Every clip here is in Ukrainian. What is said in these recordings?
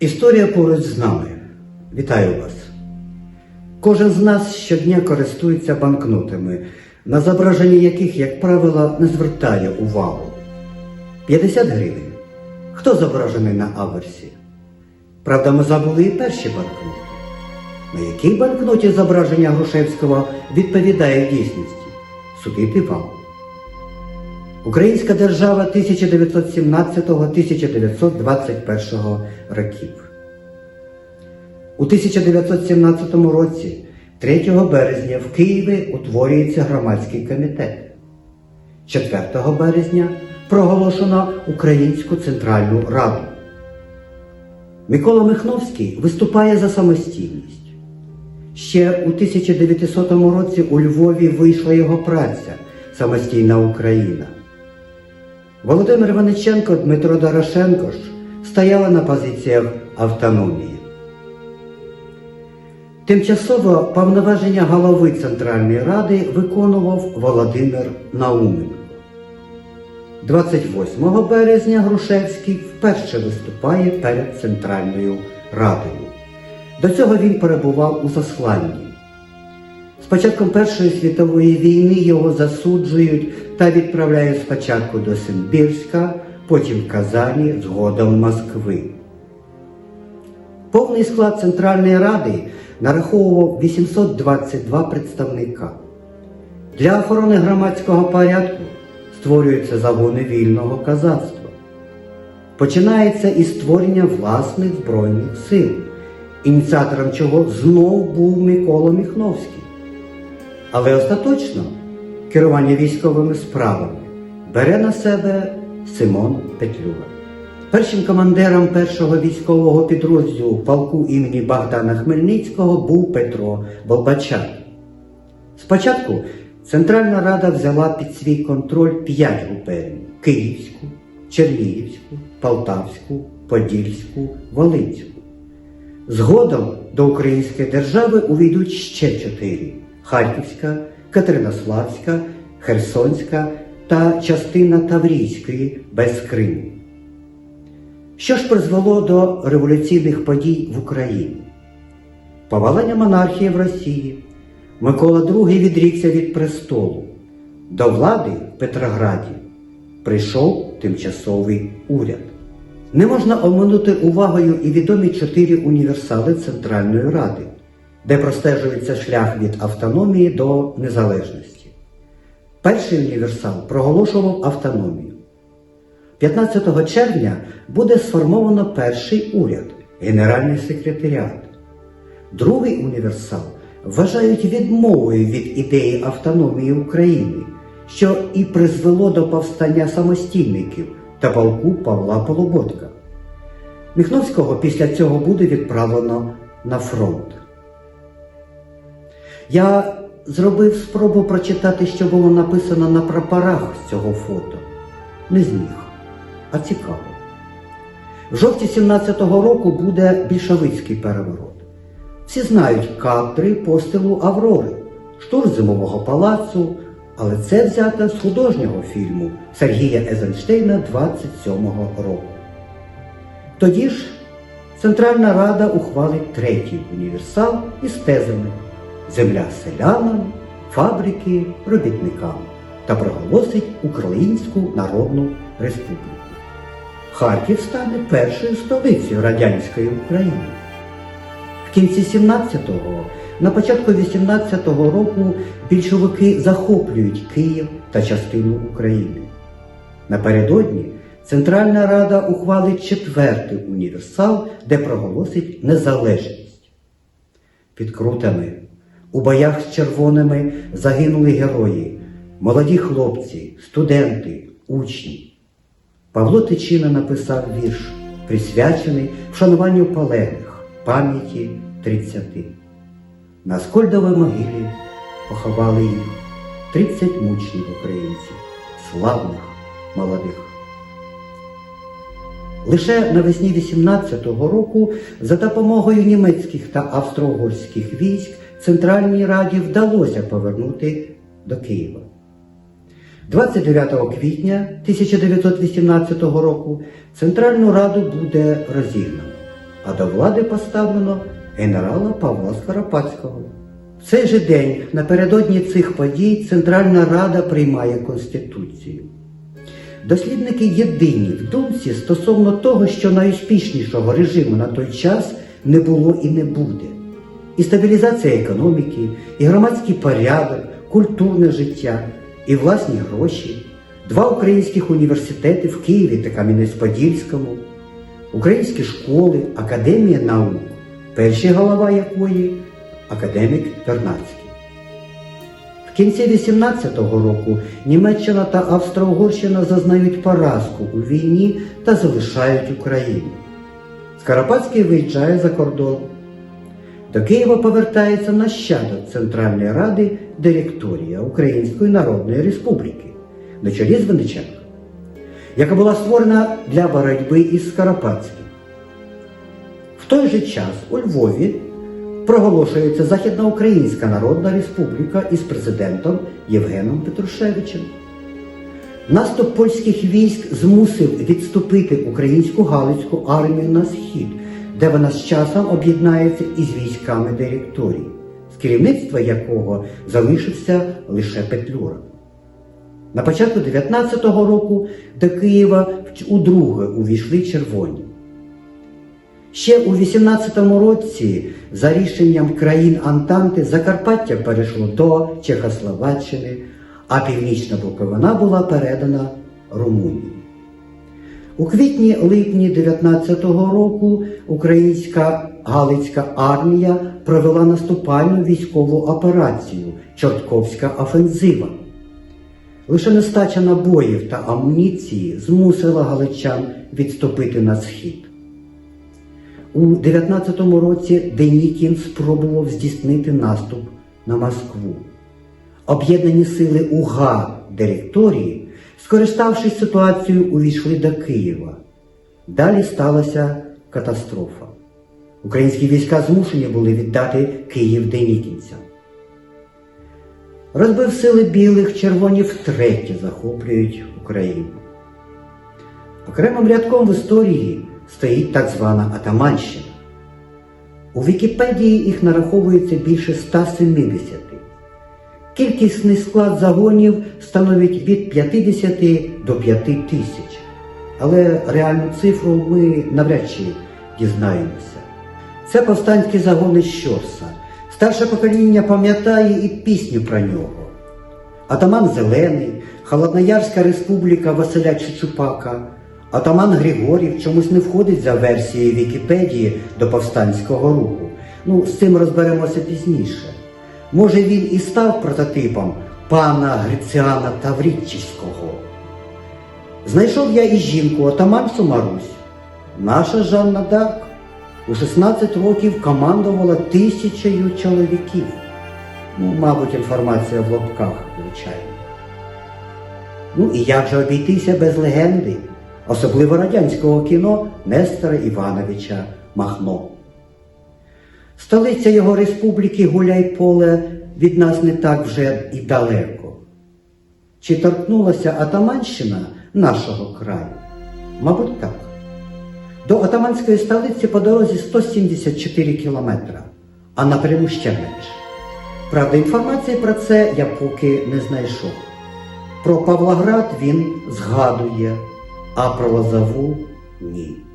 Історія поруч з нами. Вітаю вас. Кожен з нас щодня користується банкнотами, на зображення яких, як правило, не звертає увагу. 50 гривень. Хто зображений на аверсі? Правда, ми забули і перші банкноти. На якій банкноті зображення Грушевського відповідає дійсності? Судити вам. Українська держава 1917-1921 років. У 1917 році, 3 березня, в Києві утворюється громадський комітет. 4 березня проголошено Українську Центральну Раду. Микола Михновський виступає за самостійність. Ще у 1900 році у Львові вийшла його праця Самостійна Україна. Володимир Ваниченко, Дмитро Дорошенко ж стояли на позиціях автономії. Тимчасово повноваження голови Центральної Ради виконував Володимир Науменко. 28 березня Грушевський вперше виступає перед Центральною Радою. До цього він перебував у засланні. З початком Першої світової війни його засуджують та відправляють спочатку до Симбірська, потім Казані, згодом Москви. Повний склад Центральної Ради нараховував 822 представника. Для охорони громадського порядку створюються загони вільного казацтва. Починається із створення власних Збройних сил, ініціатором чого знов був Микола Міхновський. Але остаточно керування військовими справами бере на себе Симон Петлюра. Першим командиром першого військового підрозділу полку імені Богдана Хмельницького був Петро Болбачак. Спочатку Центральна Рада взяла під свій контроль п'ять губерній – Київську, Чернігівську, Полтавську, Подільську, Волинську. Згодом до Української держави увійдуть ще чотири – Харківська, Катеринославська, Херсонська та частина Таврійської без Криму. Що ж призвело до революційних подій в Україні? Повалення монархії в Росії. Микола II відрікся від престолу. До влади в Петрограді прийшов тимчасовий уряд. Не можна оминути увагою і відомі чотири універсали Центральної Ради, де простежується шлях від автономії до незалежності. Перший універсал проголошував автономію. 15 червня буде сформовано перший уряд, Генеральний секретаріат. Другий універсал вважають відмовою від ідеї автономії України, що і призвело до повстання самостійників та полку Павла Полуботка. Міхновського після цього буде відправлено на фронт. Я зробив спробу прочитати, що було написано на прапорах з цього фото. Не зміг, а цікаво. В жовтні 17-го року буде більшовицький переворот. Всі знають кадри постелу Аврори, штурм зимового палацу, але це взято з художнього фільму Сергія Езенштейна 27-го року. Тоді ж Центральна Рада ухвалить третій універсал із тезами Земля селянам, фабрики робітникам та проголосить Українську Народну Республіку. Харків стане першою столицею радянської України. В кінці 17-го, на початку 18-го року більшовики захоплюють Київ та частину України. Напередодні Центральна Рада ухвалить четвертий універсал, де проголосить незалежність. Під крутами у боях з червоними загинули герої, молоді хлопці, студенти, учні. Павло Тичина написав вірш, присвячений вшануванню полеглих пам'яті 30. На Скольдовій могилі поховали їх 30 мучнів українців, славних молодих. Лише навесні 18-го року за допомогою німецьких та австро-угорських військ Центральній Раді вдалося повернути до Києва. 29 квітня 1918 року Центральну Раду буде розігнано. а до влади поставлено генерала Павла Скоропадського. В цей же день, напередодні цих подій, Центральна Рада приймає Конституцію. Дослідники єдині в думці стосовно того, що найуспішнішого режиму на той час не було і не буде. І стабілізація економіки, і громадський порядок, культурне життя, і власні гроші, два українських університети в Києві та Кам'янець-Подільському, українські школи, Академія наук, перший голова якої академік Вернадський. В кінці 18-го року Німеччина та Австро-Угорщина зазнають поразку у війні та залишають Україну. Скоропадський виїжджає за кордон. До Києва повертається нащадок Центральної Ради директорія Української Народної Республіки на чолі з Винниченка, яка була створена для боротьби із Скоропадським. В той же час у Львові проголошується Західноукраїнська Народна Республіка із президентом Євгеном Петрушевичем. Наступ польських військ змусив відступити українську Галицьку армію на схід, де вона з часом об'єднається із військами директорії, з керівництва якого залишився лише Петлюра. На початку 19-го року до Києва удруге увійшли червоні. Ще у 18-му році, за рішенням країн Антанти, Закарпаття перейшло до Чехословаччини, а північна Буковина була передана Румунії. У квітні-липні 19-го року українська Галицька армія провела наступальну військову операцію Чортковська офензива. Лише нестача набоїв та амуніції змусила галичан відступити на схід. У 19-му році Денікін спробував здійснити наступ на Москву. Об'єднані сили УГА директорії, скориставшись ситуацією, увійшли до Києва. Далі сталася катастрофа. Українські війська змушені були віддати Київ денікінцям. Розбив сили білих, червоні втретє захоплюють Україну. Окремим рядком в історії стоїть так звана Атаманщина. У Вікіпедії їх нараховується більше 170. Кількісний склад загонів становить від 50 до 5 тисяч. Але реальну цифру ми навряд чи дізнаємося. Це повстанські загони Щорса. Старше покоління пам'ятає і пісню про нього. Атаман Зелений, Холодноярська республіка Василя Чичупака, Атаман Григорів чомусь не входить за версією Вікіпедії до повстанського руху. Ну, з цим розберемося пізніше. Може, він і став прототипом пана Гриціана Таврічівського. Знайшов я і жінку отаманцю Марусь. Наша Жанна Дарк у 16 років командувала тисячею чоловіків. Ну, мабуть, інформація в лобках, звичайно. Ну і як же обійтися без легенди, особливо радянського кіно Нестора Івановича Махно. Столиця його республіки Гуляйполе від нас не так вже і далеко. Чи торкнулася Атаманщина нашого краю? Мабуть, так. До Атаманської столиці по дорозі 174 кілометра, а напряму ще менше. Правда, інформації про це я поки не знайшов. Про Павлоград він згадує, а про Лозову ні.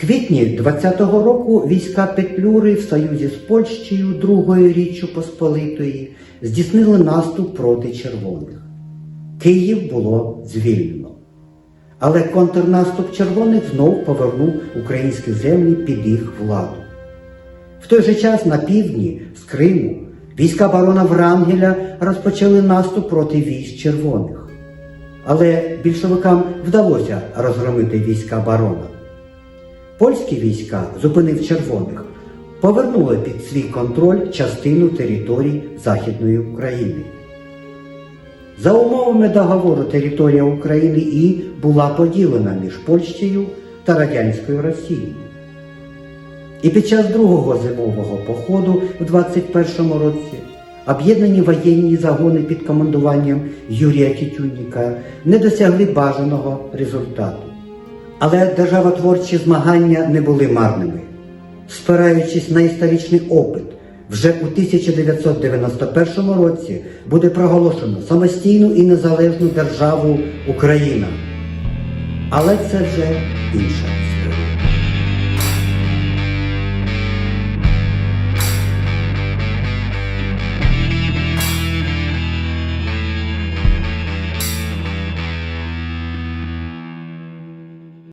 Квітні 20-го року війська Петлюри в союзі з Польщею Другої Річчю Посполитої здійснили наступ проти червоних. Київ було звільнено. Але контрнаступ червоних знов повернув українські землі під їх владу. В той же час на півдні з Криму війська барона Врангеля розпочали наступ проти військ червоних. Але більшовикам вдалося розгромити війська барона. Польські війська, зупинив червоних, повернули під свій контроль частину територій Західної України. За умовами договору територія України і була поділена між Польщею та Радянською Росією. І під час другого зимового походу в 21-му році об'єднані воєнні загони під командуванням Юрія Тютюнніка не досягли бажаного результату. Але державотворчі змагання не були марними. спираючись на історичний опит, вже у 1991 році буде проголошено самостійну і незалежну державу Україна. Але це вже інша